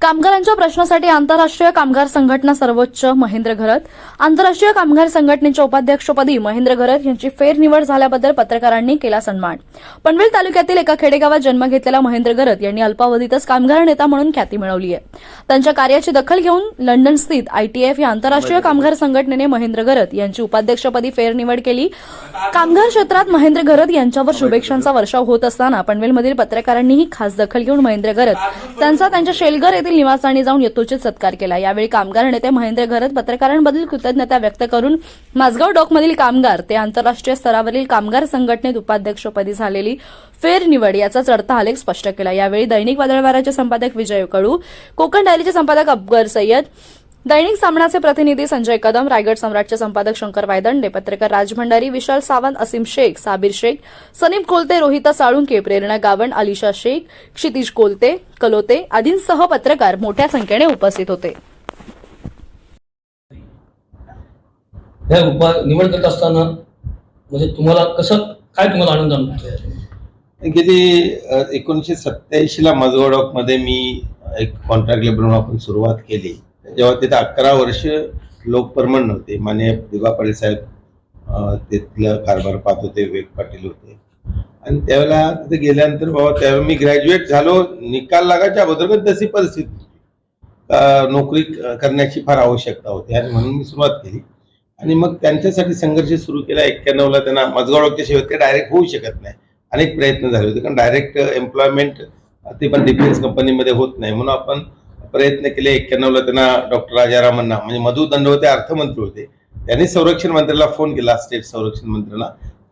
कामगारांच्या प्रश्नासाठी आंतरराष्ट्रीय कामगार संघटना सर्वोच्च महेंद्र घरत आंतरराष्ट्रीय कामगार संघटनेच्या उपाध्यक्षपदी महेंद्र घरत यांची फेरनिवड झाल्याबद्दल पत्रकारांनी केला सन्मान. पनवेल तालुक्यातील एका खेडेगावात जन्म घेतलेला महेंद्र घरत यांनी अल्पावधीतच कामगार नेता म्हणून ख्याती मिळवली आहे त्यांच्या कार्याची दखल घेऊन लंडन स्थित आयटीएफ या आंतरराष्ट्रीय कामगार संघटनेने महेंद्र घरत यांची उपाध्यक्षपदी फेरनिवड केली. कामगार क्षेत्रात महेंद्र घरत यांच्यावर शुभेच्छांचा वर्षाव होत असताना पनवेलमधील पत्रकारांनीही खास दखल घेऊन महेंद्र घरत त्यांचा त्यांच्या शेलघर येथील निवासस्थानी जाऊन यथोचित सत्कार केला. यावेळी कामगार नेते महेंद्र घरत पत्रकारांबद्दल कृतज्ञता व्यक्त करून माझगाव डॉकमधील कामगार ते आंतरराष्ट्रीय स्तरावरील कामगार संघटनेत उपाध्यक्षपदी झालेली फेरनिवड याचा चढता आलेख स्पष्ट केला. यावेळी दैनिक वादळवाराचे संपादक विजय कडू कोकण डायरीचे संपादक अब्गर सय्यद दैनिक सामनाचे प्रतिनिधी संजय कदम रायगड सम्राटचे संपादक शंकर वायदंडे पत्रकार राज भंडारी विशाल सावंत असीम शेख साबीर शेख सनीप कोलते रोहिता साळुंके प्रेरणा गावण अलिशा शेख क्षितिज कोलते कलोते आदींसह पत्रकार मोठ्या संख्येने उपस्थित होते. निवड करत असताना म्हणजे तुम्हाला कसं काय तुम्हाला आनंद गेली एकोणीसशे सत्याऐंशीला मजगडॉकमध्ये मी एक कॉन्ट्रॅक्ट लेबर म्हणून आपण सुरुवात केली. जेव्हा तिथे अकरा वर्ष लोक परमनंट नव्हते माने दिवा पाटील साहेब तिथलं कारभार पाहत होते वेग पाटील होते. आणि त्यावेळेला तिथे गेल्यानंतर बाबा त्यावेळेला मी ग्रॅज्युएट झालो निकाल लागायच्या अगोदर तशी परिस्थिती नोकरी करण्याची फार आवश्यकता होती. आणि म्हणून मी सुरुवात केली. आणि मग त्यांच्यासाठी संघर्ष सुरू केला. एक्क्याण्णवला त्यांना मजगावच्या सेवेत ते डायरेक्ट होऊ शकत नाही. अनेक प्रयत्न झाले होते. कारण डायरेक्ट एम्प्लॉयमेंट ते पण डिफेन्स कंपनीमध्ये होत नाही. म्हणून आपण प्रयत्न केले एक्क्याण्णवला त्यांना डॉक्टर राजारामांना म्हणजे मधु दंडवते अर्थमंत्री होते. त्यांनी संरक्षण मंत्र्याला फोन केला स्टेट संरक्षण मंत्र्यांना.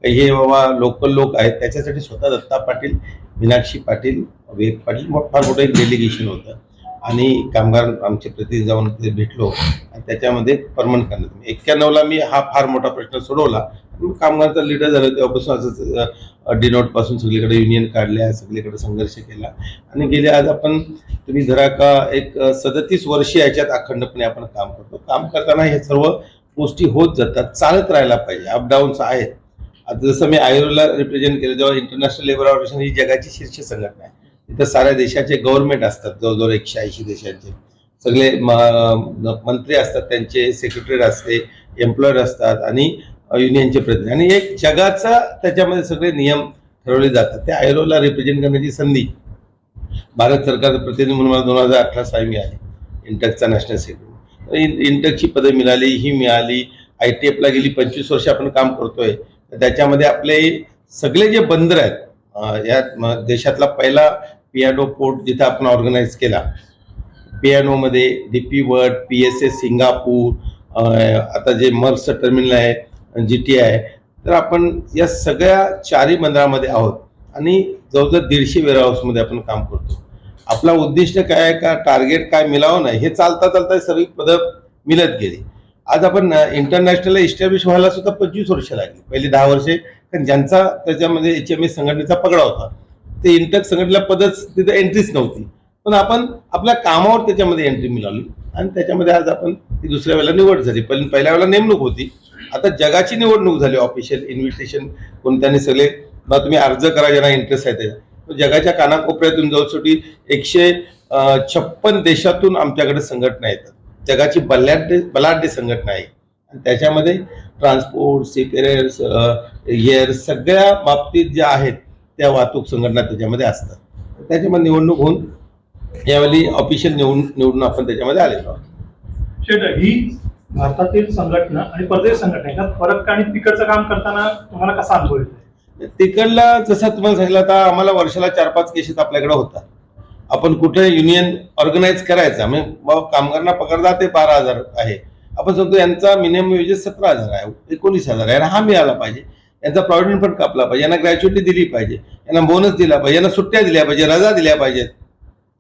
हे बाबा लोकल लोक आहेत त्याच्यासाठी स्वतः दत्ता पाटील मीनाक्षी पाटील विवेक पाटील फार मोठं एक डेलिगेशन होतं. आणि कामगार आमचे प्रतिनिधी जाऊन तिथे भेटलो आणि त्याच्यामध्ये परमनंट करण्यात एक्क्याण्णवला मी हा फार मोठा प्रश्न सोडवला. आणि मग कामगारचा लीडर झालं तेव्हापासून असंच डिनोटपासून सगळीकडे युनियन काढल्या सगळीकडे संघर्ष केला. आणि गेले आज आपण तुम्ही धरा का एक सदतीस वर्ष याच्यात अखंडपणे आपण काम करतो. काम करताना हे सर्व गोष्टी होत जातात चालत राहायला पाहिजे. अपडाऊन्स आहेत. आता जसं मी आयुर्वेला रिप्रेझेंट केलं जेव्हा इंटरनॅशनल लेबर ऑर्गनायझेशन ही जगाची शीर्ष संघटना आहे. तिथं साऱ्या देशाचे गव्हर्नमेंट असतात जवळजवळ एकशे ऐंशी देशांचे. सगळे मंत्री असतात त्यांचे सेक्रेटरी असते एम्प्लॉयर असतात आणि युनियनचे प्रतिनिधी आणि एक जगाचा त्याच्यामध्ये सगळे नियम ठरवले जातात. ते आयरोला रिप्रेझेंट करण्याची संधी. भारत सरकारचं प्रतिनिधी म्हणून मला दोन हजार अठरा साली मिळाली. इंटकचा नॅशनल सेक्रेटरी इंटकची पदं मिळाली ही मिळाली. आय टी एफला गेली पंचवीस वर्ष आपण काम करतोय. त्याच्यामध्ये आपले सगळे जे बंदर आहेत या देशातला पहिला पियानो पोर्ट जिथं आपण ऑर्गनाईज केला. पियानोमध्ये D P word P S S Singapore आता जे मर्स टर्मिनल आहे जी टी आहे तर आपण या सगळ्या चारही बंदरामध्ये आहोत आणि जवळजवळ दीडशे वेअरहाऊसमध्ये आपण काम करतो. आपला उद्दिष्ट काय आहे का? टार्गेट काय मिळावं नाही? हे चालता चालता सगळी पदं मिळत गेली. आज आपण इंटरनॅशनल इस्टॅब्लिश व्हायला सुद्धा पंचवीस वर्ष लागली. पहिली दहा वर्षे कारण ज्यांचा त्याच्यामध्ये एच एम एस संघटनेचा पगडा होता. ते इंटर संघटनेला पदच तिथं एंट्रीच नव्हती. पण आपण आपल्या कामावर त्याच्यामध्ये एंट्री मिळाली. आणि त्याच्यामध्ये आज आपण ती दुसऱ्या वेळेला निवड झाली. पण पहिल्या वेळेला नेमणूक होती. आता जगाची निवडणूक झाली ऑफिशियल इन्व्हिटेशन कोणत्याने सगळे. मग तुम्ही अर्ज करा ज्यांना इंटरेस्ट आहे त्याच्या जगाच्या कानाकोपऱ्यातून जाऊसाठी एकशे छप्पन देशातून आमच्याकडे संघटना येतात. जगाची बलाढ्य बलाढ्य संघटना आहे. आणि त्याच्यामध्ये ट्रान्सपोर्ट सिपेरियर्स एअर सगळ्या बाबतीत ज्या आहेत त्या वाहतूक संघटना त्याच्यामध्ये असतात. त्याच्यामध्ये निवडणूक होऊन यावेळी ऑफिशियल निवडून निवडून आपण त्याच्यामध्ये आलेलो आहोत. ही भारतातील संघटना आणि परदेश संघटना याच्यात फरक आणि तिकडचं काम करताना तुम्हाला कसा अनुभव येतो तिकडला जसं तुम्हाला सांगितलं आता आम्हाला वर्षाला चार पाच केसेस आपल्याकडे होतात. आपण कुठे युनियन ऑर्गनाईज करायचा? म्हणजे बाबा कामगारांना पगारदा ते बारा हजार आहे. आपण सांगतो यांचा मिनिमम वेजेस सतरा हजार आहे एकोणीस हजार आहे. हा मिळाला पाहिजे. यांचा प्रॉव्हिडंट फंड कापला पाहिजे. यांना ग्रॅच्युटी दिली पाहिजे. यांना बोनस दिला पाहिजे. यांना सुट्ट्या दिल्या पाहिजे रजा दिल्या पाहिजेत.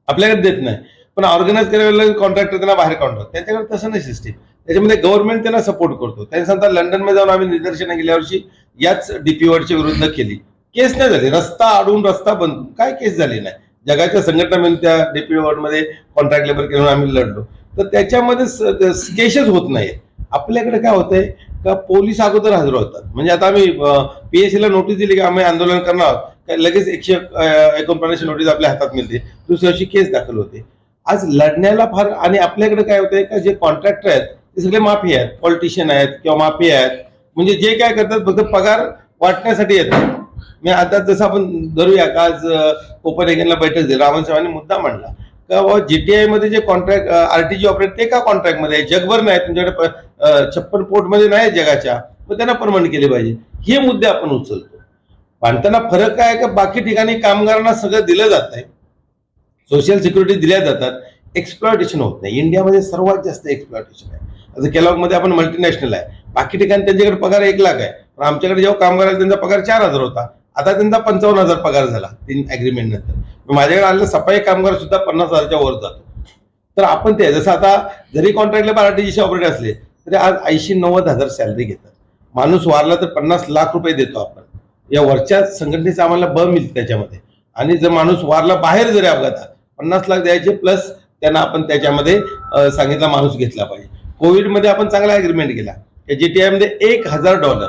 आपल्याकडे देत नाही. पण ऑर्गनाईज करायला कॉन्ट्रॅक्टर त्यांना बाहेर काढतात त्यांच्याकडे तसं नाही सिस्टीम त्याच्यामध्ये गव्हर्नमेंट त्यांना सपोर्ट करतो. त्यांनी सांगतात लंडनमध्ये जाऊन आम्ही निदर्शनं गेल्या वर्षी याच डीपीवरच्या विरुद्ध केली. केस नाही झाली. रस्ता अडून रस्ता बंद. काय केस झाली नाही? जगाच्या संघटना मिळून त्या डीपी वॉर्डमध्ये कॉन्ट्रॅक्ट लेबर केलं आम्ही लढलो. तर त्याच्यामध्ये केसेस होत नाही आपल्याकडे काय होतंय का पोलीस अगोदर हजर होतात. म्हणजे आता आम्ही पीएससी ला नोटीस दिली की आम्ही आंदोलन करणार आहोत काय लगेच एकशे अं, एकोणपन्नासची नोटीस आपल्या हातात मिळते. दुसऱ्या दिवशी केस दाखल होते. आज लढण्याला फार आणि आपल्याकडे काय होतंय का जे कॉन्ट्रॅक्टर आहेत ते सगळे माफी आहेत. पॉलिटिशियन आहेत किंवा माफी आहेत. म्हणजे जे काय करतात फक्त पगार वाटण्यासाठी येतात. मी आता जसं आपण धरूया का आज कोपरहेगनला बैठक दिली रावण साहेबांनी मुद्दा मांडला. का बाबा जीटीआयमध्ये जे कॉन्ट्रॅक्ट आरटीजी ऑपरेट ते का कॉन्ट्रॅक्टमध्ये आहे? जगभर नाही तुमच्याकडे छप्पन पोर्टमध्ये नाही जगाच्या मग त्यांना परमनंट केले पाहिजे. हे मुद्दे आपण उचलतो. बांधताना फरक काय का? बाकी ठिकाणी कामगारांना सगळं दिलं जात आहे. सोशल सिक्युरिटी दिल्या जातात. एक्सप्लॉयटेशन होत नाही. इंडियामध्ये सर्वात जास्त एक्सप्लॉयटेशन आहे. आता केलॉगमध्ये आपण मल्टीनॅशनल आहे. बाकी ठिकाणी त्यांच्याकडे पगार एक लाख आहे. पण आमच्याकडे जेव्हा कामगार त्यांचा पगार चार हजार होता. आता त्यांचा पंचावन्न हजार पगार झाला तीन अग्रीमेंट नंतर. माझ्याकडे आलेला सफाई कामगार सुद्धा पन्नास हजारच्या वर जातो. तर आपण ते जसं आता जरी कॉन्ट्रॅक्टला बाराटीजीचे ऑपरेटर असले तरी आज ऐंशी नव्वद हजार सॅलरी घेतात. माणूस वारला तर पन्नास लाख रुपये देतो आपण. या वरच्या संघटनेचं आम्हाला ब मिळते त्याच्यामध्ये. आणि जर माणूस वारला बाहेर जरी अपघातात पन्नास लाख द्यायचे प्लस त्यांना आपण त्याच्यामध्ये सांगितला माणूस घेतला पाहिजे. कोविडमध्ये आपण चांगला अग्रीमेंट केला. या जी टी मध्ये एक हजार डॉलर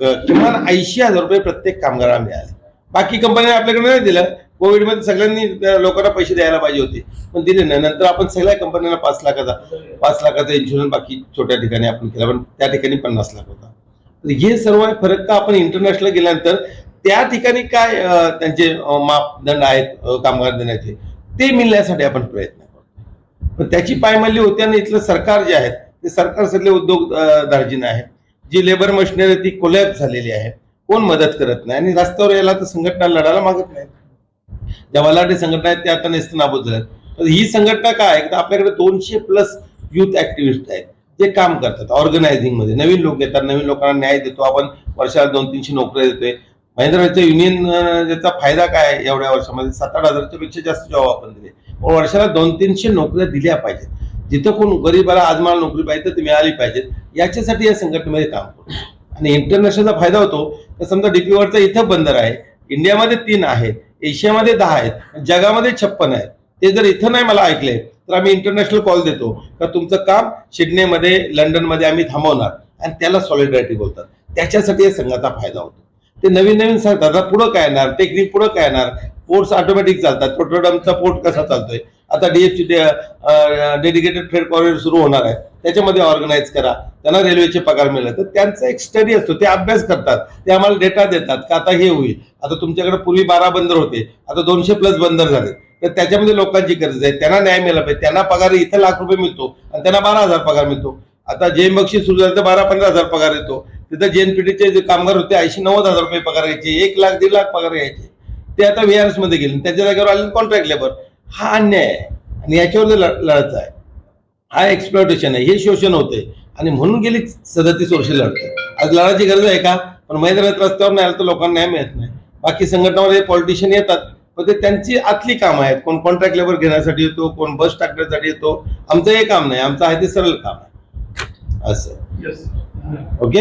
किमान ऐंशी हजार रुपये प्रत्येक कामगाराला मिळाले. बाकी कंपन्यांनी आपल्याकडे नाही दिलं कोविडमध्ये सगळ्यांनी लोकांना पैसे द्यायला पाहिजे होते. पण दिले नाही. नंतर आपण सगळ्या कंपन्यांना पाच लाखाचा पाच लाखाचा इन्शुरन्स बाकी छोट्या ठिकाणी आपण केला. पण त्या ठिकाणी पन्नास लाख होता. तर हे सर्व फरक का आपण इंटरनॅशनल गेल्यानंतर त्या ठिकाणी काय त्यांचे मापदंड आहेत कामगार देण्याचे ते मिळण्यासाठी आपण प्रयत्न करतो पण त्याची पायमल्ली होती आणि इथलं सरकार जे आहे ते सरकार सगळे उद्योग अं, आहे जी लेबर मशिनरी ती कोलॅप झालेली आहे. कोण मदत करत नाही आणि रस्त्यावर यायला तर संघटना लढायला मागत नाही. ज्या वलाटे संघटना आहेत त्या आता नेस्त नाबूद झाल्यात. तर ही संघटना काय आहे? तर आपल्याकडे दोनशे प्लस युथ ऍक्टिव्हिस्ट आहेत ते काम करतात ऑर्गनायझिंगमध्ये. नवीन लोक येतात नवीन लोकांना न्याय देतो. आपण वर्षाला दोन तीनशे नोकऱ्या देतोय. महिंद्राच्या युनियन याचा फायदा काय एवढ्या वर्षामध्ये? सात आठ हजारच्या पेक्षा जास्त जॉब आपण दिले. पण वर्षाला दोन तीनशे नोकऱ्या दिल्या पाहिजेत. जिथं कोण गरीबाला आज मला नोकरी पाहिजे तर ती मिळाली पाहिजेत याच्यासाठी या संघटनेमध्ये काम करतो आणि इंटरनॅशनलचा फायदा होतो तर समजा डीपीवरचा इथं बंदर आहे इंडियामध्ये तीन आहेत एशियामध्ये दहा आहेत जगामध्ये छप्पन आहेत. ते जर इथं नाही मला ऐकले तर आम्ही इंटरनॅशनल कॉल देतो का तुमचं काम सिडनीमध्ये लंडनमध्ये आम्ही थांबवणार. आणि त्याला सॉलिडॅरिटी बोलतात. त्याच्यासाठी या संघाचा फायदा होतो. ते नवीन नवीन सांगतात आता पुढं काय येणार? टेक्निक पुढं काय येणार? पोर्ट्स ऑटोमॅटिक चालतात. पेट्रोलियमचा पोर्ट कसा चालतोय? आता डीएफसी डेडिकेटेड फेअर कॉरिडॉर सुरू होणार आहे. त्याच्यामध्ये ऑर्गनाईज करा. त्यांना रेल्वेचे पगार मिळेल. तर त्यांचा एक स्टडी असतो. ते अभ्यास करतात. ते आम्हाला डेटा देतात का आता हे होईल. आता तुमच्याकडे पूर्वी बारा बंदर होते. आता दोनशे प्लस बंदर झाले. तर त्याच्यामध्ये लोकांची गरज आहे. त्यांना न्याय मिळाला पाहिजे. त्यांना पगार इथं लाख रुपये मिळतो. आणि त्यांना बारा हजार पगार मिळतो. आता जे बक्षीस सुरू झालं तर बारा पंधरा हजार पगार येतो. तिथं जेएनपीटीचे जे कामगार होते ऐंशी नव्वद हजार रुपये पगार यायचे एक लाख दीड लाख पगार यायचे ते आता व्हीआरएसमध्ये गेले. त्याच्या जागेवर आले कॉन्ट्रॅक्ट लेबर हा अन्याय आहे. आणि याच्यावर लढत आहे. हा एक्सप्लॉटेशन आहे. हे शोषण होते आणि म्हणून गेली सदतीस वर्ष लढते आज लढायची गरज आहे का? पण मैदानात रस्त्यावर नाही आलं तर लोकांना न्याय मिळत नाही. बाकी संघटनामध्ये पॉलिटिशियन येतात. पण ते त्यांची आतली कामं आहेत. कोण कॉन्ट्रॅक्ट लेबर घेण्यासाठी येतो कोण बस टाकण्यासाठी येतो. आमचं हे काम नाही. आमचं आहे ते सरळ काम आहे. असं. ओके